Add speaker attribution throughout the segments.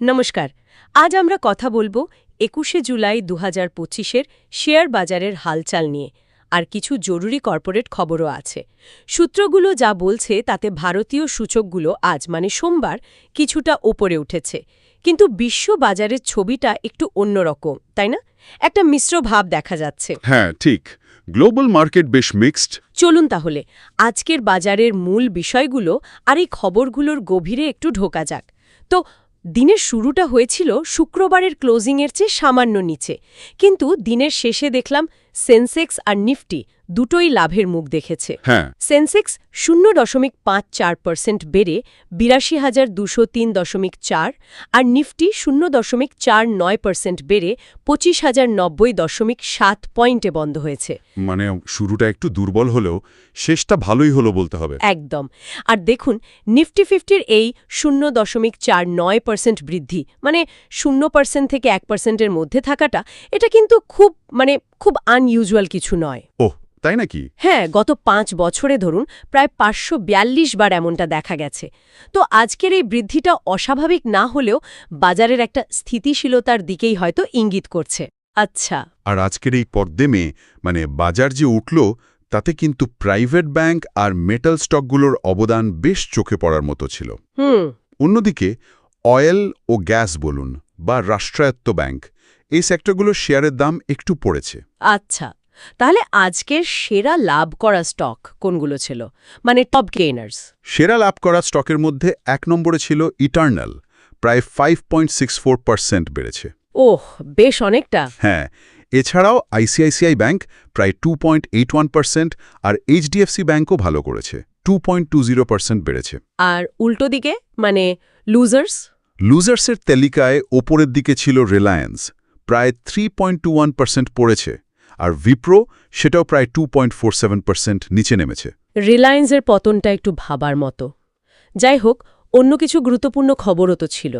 Speaker 1: নমস্কার আজ আমরা কথা বলব একুশে জুলাই দু হাজার পঁচিশের শেয়ার বাজারের হালচাল নিয়ে। আর কিছু জরুরি কর্পোরেট খবরও আছে। সূত্রগুলো যা বলছে তাতে ভারতীয় সূচকগুলো আজ মানে সোমবার কিছুটা ওপরে উঠেছে। কিন্তু বিশ্ব বাজারের ছবিটা একটু অন্যরকম তাই না? একটা মিশ্র ভাব দেখা যাচ্ছে।
Speaker 2: হ্যাঁ ঠিক। গ্লোবাল মার্কেট বেশ মিক্সড।
Speaker 1: চলুন তাহলে আজকের বাজারের মূল বিষয়গুলো আর এই খবরগুলোর গভীরে একটু ঢোকা যাক। তো দিনের শুরুটা হয়েছিল শুক্রবারের ক্লোজিংয়ের চেয়ে সামান্য নিচে। কিন্তু দিনের শেষে দেখলাম সেন্সেক্স আর নিফটি দুটোই লাভের মুখ দেখেছে।
Speaker 2: হ্যাঁ।
Speaker 1: সেন্সেক্স শূন্য দশমিক পাঁচ চার পার্সেন্ট বেড়ে বিরাশি হাজার দুশো তিন দশমিক চার আর নিফটি শূন্য দশমিক চার নয় পার্সেন্ট বেড়ে পঁচিশ হাজার নব্বই দশমিক সাত পয়েন্টে বন্ধ হয়েছে।
Speaker 2: মানে শুরুটা একটু দুর্বল হলেও শেষটা ভালোই হলো বলতে হবে।
Speaker 1: একদম। আর দেখুন নিফটি ফিফটির এই শূন্য দশমিক চার নয় পার্সেন্ট বৃদ্ধি মানে শূন্য পার্সেন্ট থেকে এক পার্সেন্টের মধ্যে থাকাটা এটা কিন্তু খুব মানে খুব আনইউজুয়াল কিছু নয়।
Speaker 2: ওহ তাই নাকি?
Speaker 1: হ্যাঁ গত পাঁচ বছরে ধরুন প্রায় পাঁচশো বিয়াল্লিশ বার এমনটা দেখা গেছে। তো আজকের এই বৃদ্ধিটা অস্বাভাবিক না হলেও বাজারের একটা স্থিতিশীলতার দিকেই হয়তো ইঙ্গিত করছে। আচ্ছা।
Speaker 2: আর আজকের এই পর্দেমে মানে বাজার যে উঠল তাতে কিন্তু প্রাইভেট ব্যাংক আর মেটাল স্টকগুলোর অবদান বেশ চোখে পড়ার মতো ছিল।
Speaker 1: হুম।
Speaker 2: অন্যদিকে অয়েল ও গ্যাস বলুন। বা রাষ্ট্রায়ত্ত ব্যাংক এই সেক্টরগুলোর শেয়ারের দাম একটু পড়েছে।
Speaker 1: আচ্ছা তাহলে আজকের সেরা লাভ করা স্টক কোনগুলো ছিল? মানে টপ গেইনার্স।
Speaker 2: সেরা লাভ করা স্টকের মধ্যে এক নম্বরে ছিল ইটার্নাল প্রায় ফাইভ বেড়েছে।
Speaker 1: ওহ বেশ অনেকটা।
Speaker 2: হ্যাঁ এছাড়াও আইসিআইসিআই ব্যাংক প্রায় two point eight one percent আর এইচডিএফসি ব্যাংকও ভালো করেছে two point two zero percent বেড়েছে।
Speaker 1: আর উল্টো দিকে মানে লুজার্স
Speaker 2: লুজার্সের তালিকায় ওপরের দিকে ছিল রিলায়েন্স প্রায় three point two one percent পড়েছে আর ভিপ্রো সেটাও প্রায় two point four seven percent নিচে নেমেছে।
Speaker 1: রিলায়েন্সের পতনটা একটু ভাবার মতো। যাই হোক অন্য কিছু গুরুত্বপূর্ণ খবরও তো ছিল।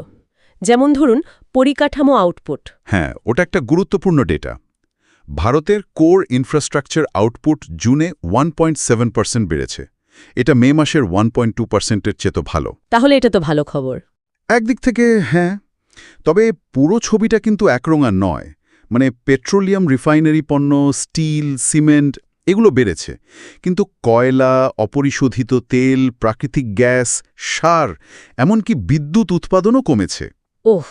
Speaker 1: যেমন ধরুন পরিকাঠামো আউটপুট
Speaker 2: হ্যাঁ ওটা একটা গুরুত্বপূর্ণ ডেটা ভারতের কোর ইনফ্রাস্ট্রাকচার আউটপুট জুনে ওয়ান পয়েন্ট সেভেন পার্সেন্ট বেড়েছে। এটা মে মাসের ওয়ান পয়েন্ট টু পার্সেন্টের চেয়ে তো ভালো।
Speaker 1: তাহলে এটা তো ভালো খবর।
Speaker 2: একদিক থেকে হ্যাঁ তবে পুরো ছবিটা কিন্তু একরঙা নয়। মানে পেট্রোলিয়াম রিফাইনারি পণ্য স্টিল সিমেন্ট এগুলো বেড়েছে। কিন্তু কয়লা অপরিশোধিত তেল প্রাকৃতিক গ্যাস সার এমনকি বিদ্যুৎ উৎপাদনও কমেছে।
Speaker 1: ওহ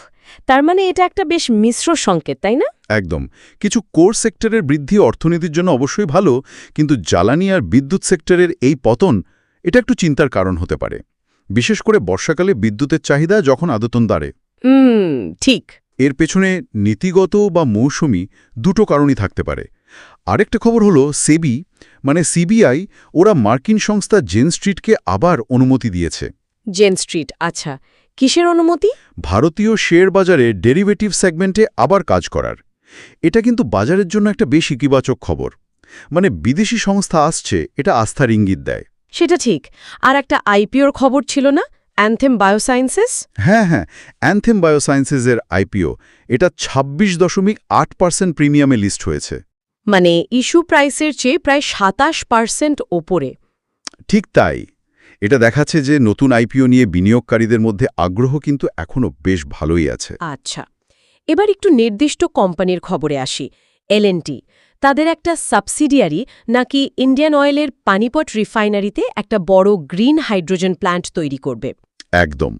Speaker 1: তার মানে এটা একটা বেশ মিশ্র সংকেত তাই না?
Speaker 2: একদম। কিছু কোর সেক্টরের বৃদ্ধি অর্থনীতির জন্য অবশ্যই ভালো কিন্তু জ্বালানি আর বিদ্যুৎ সেক্টরের এই পতন এটা একটু চিন্তার কারণ হতে পারে। বিশেষ করে বর্ষাকালে বিদ্যুতের চাহিদা যখন আদতন দাঁড়ে
Speaker 1: হুম ঠিক।
Speaker 2: এর পেছনে নীতিগত বা মৌসুমি দুটো কারণই থাকতে পারে। আরেকটা খবর হলো সেবি মানে সিবিআই ওরা মার্কিন সংস্থা জেন স্ট্রিটকে আবার অনুমতি দিয়েছে।
Speaker 1: জেন স্ট্রিট আচ্ছা। কিসের অনুমতি?
Speaker 2: ভারতীয় শেয়ার বাজারে ডেরিভেটিভ সেগমেন্টে আবার কাজ করার। এটা কিন্তু বাজারের জন্য একটা বেশ ইতিবাচক খবর। মানে বিদেশি সংস্থা আসছে এটা আস্থার ইঙ্গিত দেয়।
Speaker 1: সেটা ঠিক। আর একটা আইপিওর খবর ছিল না? অ্যানথেম বায়োসায়েন্সেস
Speaker 2: হ্যাঁ হ্যাঁ। অ্যানথেম বায়োসায়েন্সেসের আইপিও এটা ২৬ দশমিক আট পার্সেন্ট প্রিমিয়ামে লিস্ট হয়েছে।
Speaker 1: মানে ইস্যু প্রাইসের চেয়ে প্রায় সাতাশ পার্সেন্ট ওপরে।
Speaker 2: ঠিক তাই। এটা দেখাচ্ছে যে নতুন আইপিও নিয়ে বিনিয়োগকারীদের মধ্যে আগ্রহ কিন্তু এখনও বেশ ভালোই আছে।
Speaker 1: আচ্ছা। এবার একটু নির্দিষ্ট কোম্পানির খবরে আসি। এলএনটি তাদের একটা সাবসিডিয়ারি নাকি ইন্ডিয়ান অয়েলের পানিপট রিফাইনারিতে একটা বড় গ্রিন হাইড্রোজেন প্ল্যান্ট তৈরি করবে।
Speaker 2: একদম।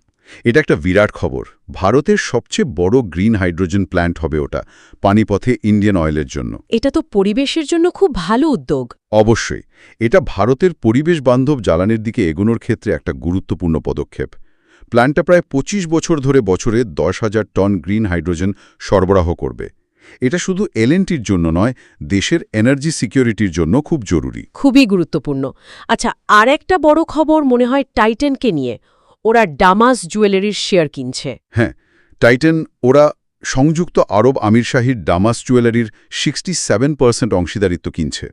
Speaker 2: এটা একটা বিরাট খবর। ভারতের সবচেয়ে বড় গ্রিন হাইড্রোজেন প্ল্যান্ট হবে ওটা পানিপথে ইন্ডিয়ান অয়েলের জন্য।
Speaker 1: এটা তো পরিবেশের জন্য খুব ভালো উদ্যোগ।
Speaker 2: অবশ্যই। এটা ভারতের পরিবেশ বান্ধব জ্বালানির দিকে এগোনোর ক্ষেত্রে একটা গুরুত্বপূর্ণ পদক্ষেপ। প্ল্যান্টটা প্রায় ২৫ বছর ধরে বছরে দশ হাজার টন গ্রিন হাইড্রোজেন সরবরাহ করবে। এটা শুধু এলএনটির জন্য নয় দেশের এনার্জি সিকিউরিটির জন্য খুব জরুরি।
Speaker 1: খুবই গুরুত্বপূর্ণ। আচ্ছা আর একটা বড় খবর মনে হয় টাইটেনকে নিয়ে। ওরা ডামাস জুয়েলারির শেয়ার কিনছে।
Speaker 2: হ্যাঁ টাইটেন ওরা সংযুক্ত আরব আমির শাহির ডামাস জুয়েলারির সিক্সটি সেভেন পার্সেন্ট অংশীদারিত্ব কিনছে।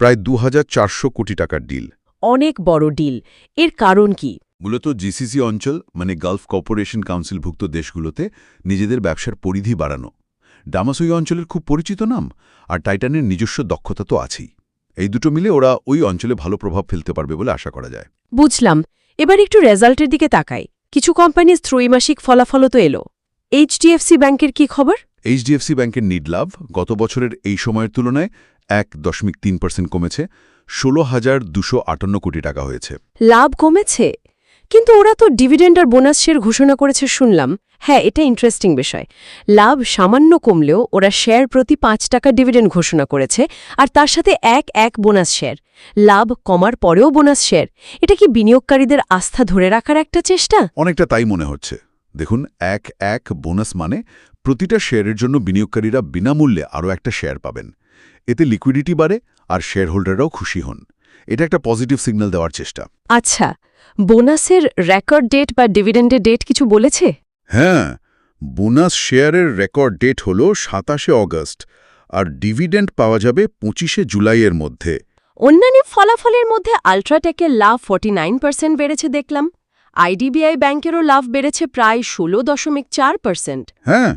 Speaker 2: প্রায় দু হাজার চারশো কোটি টাকার ডিল।
Speaker 1: অনেক বড় ডিল। এর কারণ কি?
Speaker 3: মূলত জিসিসি অঞ্চল মানে গালফ কর্পোরেশন কাউন্সিলভুক্ত দেশগুলোতে নিজেদের ব্যবসার পরিধি বাড়ানো। ডামাস ওই অঞ্চলের খুব পরিচিত নাম আর টাইটানের নিজস্ব দক্ষতা তো আছেই। এই দুটো মিলে ওরা ওই অঞ্চলে ভালো প্রভাব ফেলতে পারবে বলে আশা করা যায়।
Speaker 1: বুঝলাম। এবার একটু রেজাল্টের দিকে তাকাই। কিছু কোম্পানির ত্রৈমাসিক ফলাফলও তো এলো। এইচডিএফসি ব্যাংকের কি খবর?
Speaker 3: এইচডিএফসি ব্যাংকের নিড লাভ গত বছরের এই সময়ের তুলনায় এক দশমিক তিন পার্সেন্ট কমেছে ষোলো হাজার দুশো আটান্ন কোটি টাকা হয়েছে।
Speaker 1: লাভ কমেছে? কিন্তু ওরা তো ডিভিডেন্ড আর বোনাস শেয়ার ঘোষণা করেছে, শুনলাম। হ্যাঁ এটা ইন্টারেস্টিং বিষয়। লাভ সামান্য কমলেও ওরা শেয়ার প্রতি পাঁচ টাকা ডিভিডেন্ড ঘোষণা করেছে, আর তার সাথে এক এক বোনাস শেয়ার লাভ কমার পরেও বোনাস শেয়ার এটা কি বিনিয়োগকারীদের আস্থা ধরে রাখার একটা চেষ্টা?
Speaker 3: অনেকটা তাই মনে হচ্ছে। দেখুন, এক এক বোনাস মানে প্রতিটা শেয়ারের জন্য বিনিয়োগকারীরা বিনামূল্যে আরও একটা শেয়ার পাবেন। এতে লিকুইডিটি বাড়ে আর শেয়ার হোল্ডাররাও খুশি হন। এটা একটা পজিটিভ সিগন্যাল দেওয়ার চেষ্টা।
Speaker 1: আচ্ছা বোনাসের রেকর্ড ডেট বা ডিভিডেন্ডের ডেট কিছু বলেছে?
Speaker 2: হ্যাঁ বোনাস শেয়ারের রেকর্ড ডেট হল সাতাশে অগস্ট আর ডিভিডেন্ড পাওয়া যাবে পঁচিশে জুলাইয়ের মধ্যে।
Speaker 1: অন্যান্য ফলাফলের মধ্যে আলট্রাটেকের লাভ ফর্টি নাইন পার্সেন্ট বেড়েছে দেখলাম। আইডিবিআই ব্যাংকেরও লাভ বেড়েছে প্রায় ষোলো দশমিক চার পার্সেন্ট
Speaker 2: হ্যাঁ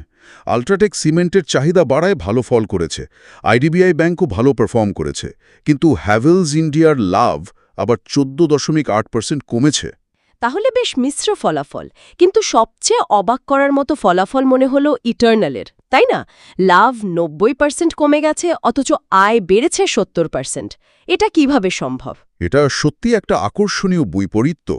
Speaker 2: আল্ট্রাটেক সিমেন্টের চাহিদা বাড়ায় ভালো ফল করেছে। আইডিবিআই ব্যাংকও ভালো পারফর্ম করেছে। কিন্তু হ্যাভেলস ইন্ডিয়ার লাভ আবার চোদ্দ দশমিক আট পার্সেন্ট কমেছে।
Speaker 1: তাহলে বেশ মিশ্র ফলাফল। কিন্তু সবচেয়ে অবাক করার মতো ফলাফল মনে হলো ইটার্নালের তাই না? লাভ নব্বই পার্সেন্ট কমে গেছে অথচ আয় বেড়েছে সত্তর পার্সেন্ট এটা কীভাবে সম্ভব?
Speaker 2: এটা সত্যি একটা আকর্ষণীয় বৈপরীত্য।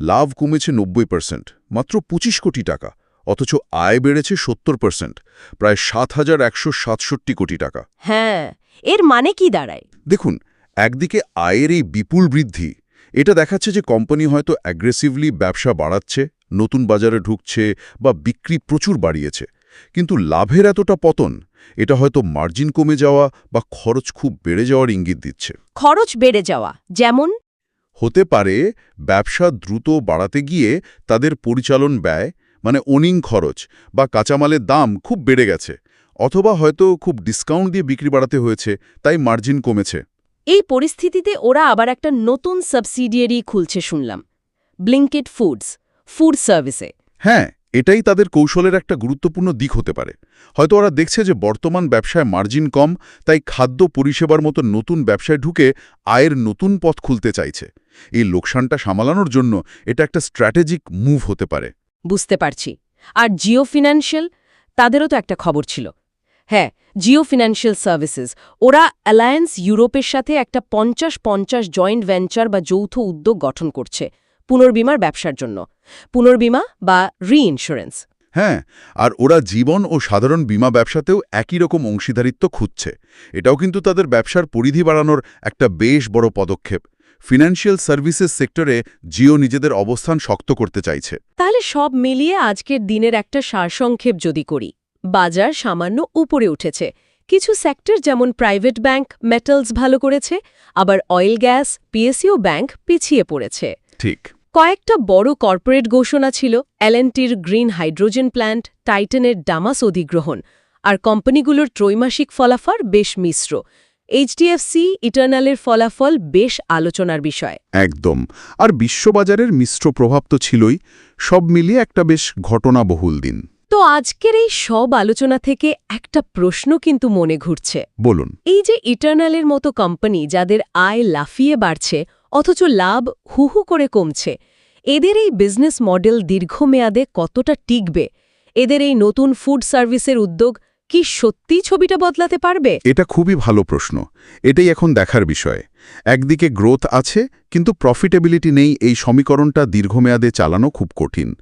Speaker 2: লাভ কমেছে নব্বই পার্সেন্ট মাত্র পঁচিশ কোটি টাকা। অথচ আয় বেড়েছে সত্তর পার্সেন্ট প্রায় সাত হাজার একশো সাতষট্টি কোটি টাকা।
Speaker 1: হ্যাঁ এর মানে কি দাঁড়ায়?
Speaker 2: দেখুন একদিকে আয়ের এই বিপুল বৃদ্ধি এটা দেখাচ্ছে যে কোম্পানি হয়তো অ্যাগ্রেসিভলি ব্যবসা বাড়াচ্ছে নতুন বাজারে ঢুকছে বা বিক্রি প্রচুর বাড়িয়েছে। কিন্তু লাভের এতটা পতন এটা হয়তো মার্জিন কমে যাওয়া বা খরচ খুব বেড়ে যাওয়ার ইঙ্গিত দিচ্ছে।
Speaker 1: খরচ বেড়ে যাওয়া যেমন?
Speaker 2: হতে পারে ব্যবসা দ্রুত বাড়াতে গিয়ে তাদের পরিচালন ব্যয় মানে ওনিং খরচ বা কাঁচামালের দাম খুব বেড়ে গেছে অথবা হয়তো খুব ডিসকাউন্ট দিয়ে বিক্রি বাড়াতে হয়েছে তাই মার্জিন কমেছে।
Speaker 1: এই পরিস্থিতিতে ওরা আবার একটা নতুন সাবসিডিয়ারি খুলছে শুনলাম ব্লিঙ্কেট ফুডস ফুড সার্ভিসে
Speaker 2: হ্যাঁ এটাই তাদের কৌশলের একটা গুরুত্বপূর্ণ দিক হতে পারে। হয়তো ওরা দেখছে যে বর্তমান ব্যবসায় মার্জিন কম তাই খাদ্য পরিষেবার মতো নতুন ব্যবসায় ঢুকে আয়ের নতুন পথ খুলতে চাইছে। এই লোকসানটা সামালানোর জন্য এটা একটা স্ট্র্যাটেজিক মুভ হতে পারে।
Speaker 1: বুঝতে পারছি। আর জিও ফিনান্সিয়াল, তাদেরও তো একটা খবর ছিল। হ্যাঁ জিও ফিনান্সিয়াল সার্ভিসেস, ওরা অ্যালায়েন্স ইউরোপের সাথে একটা পঞ্চাশ পঞ্চাশ জয়েন্ট ভেঞ্চার বা যৌথ উদ্যোগ গঠন করছে, পুনর্বিমার ব্যবসার জন্য। পুনর্বিমা বা রি ইন্স্যুরেন্স
Speaker 2: হ্যাঁ আর ওরা জীবন ও সাধারণ বীমা ব্যবসাতেও একই রকম অংশীদারিত্ব খুঁজছে। এটাও কিন্তু তাদের ব্যবসার পরিধি বাড়ানোর একটা বেশ বড় পদক্ষেপ। ফিনান্সিয়াল সার্ভিসেস সেক্টরে জিও নিজেদের অবস্থান শক্ত করতে চাইছে।
Speaker 1: তাহলে সব মিলিয়ে আজকের দিনের একটা সারসংক্ষেপ যদি করি বাজার সামান্য উপরে উঠেছে। কিছু সেক্টর যেমন প্রাইভেট ব্যাংক মেটালস ভালো করেছে আবার অয়েল গ্যাস পিএসইও ব্যাংক পিছিয়ে পড়েছে।
Speaker 2: ঠিক।
Speaker 1: কয়েকটা বড় কর্পোরেট ঘোষণা ছিল এলএনটির গ্রিন হাইড্রোজেন প্ল্যান্ট টাইটেনের ডামাস অধিগ্রহণ আর কোম্পানিগুলোর ত্রৈমাসিক ফলাফল বেশ মিশ্র। এইচডিএফসি ইটার্নালের ফলাফল বেশ আলোচনার বিষয়।
Speaker 2: একদম। আর বিশ্ববাজারের মিশ্র প্রভাব তো ছিলই সব মিলিয়ে একটা বেশ ঘটনাবহুল দিন।
Speaker 1: তো আজকের এই সব আলোচনা থেকে একটা প্রশ্ন কিন্তু মনে ঘুরছে।
Speaker 2: বলুন।
Speaker 1: এই যে ইটার্নালের মতো কোম্পানি যাদের আয় লাফিয়ে বাড়ছে অথচ লাভ হুহু করে কমছে এদের এই বিজনেস মডেল দীর্ঘমেয়াদে কতটা টিকবে? এদের এই নতুন ফুড সার্ভিসের উদ্যোগ কি সত্যি ছবিটা বদলাতে পারবে?
Speaker 2: এটা খুবই ভালো প্রশ্ন। এটাই এখন দেখার বিষয়। একদিকে গ্রোথ আছে কিন্তু প্রফিটেবিলিটি নেই এই সমীকরণটা দীর্ঘমেয়াদে চালানো খুব কঠিন।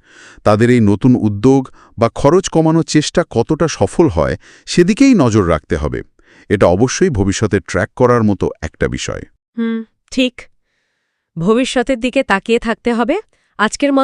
Speaker 2: তাদের এই নতুন উদ্যোগ বা খরচ কমানোর চেষ্টা কতটা সফল হয় সেদিকেই নজর রাখতে হবে। এটা অবশ্যই ভবিষ্যতে ট্র্যাক করার মতো একটা বিষয়।
Speaker 1: হুম ঠিক। ভবিষ্যতের দিকে তাকিয়ে থাকতে হবে। আজকের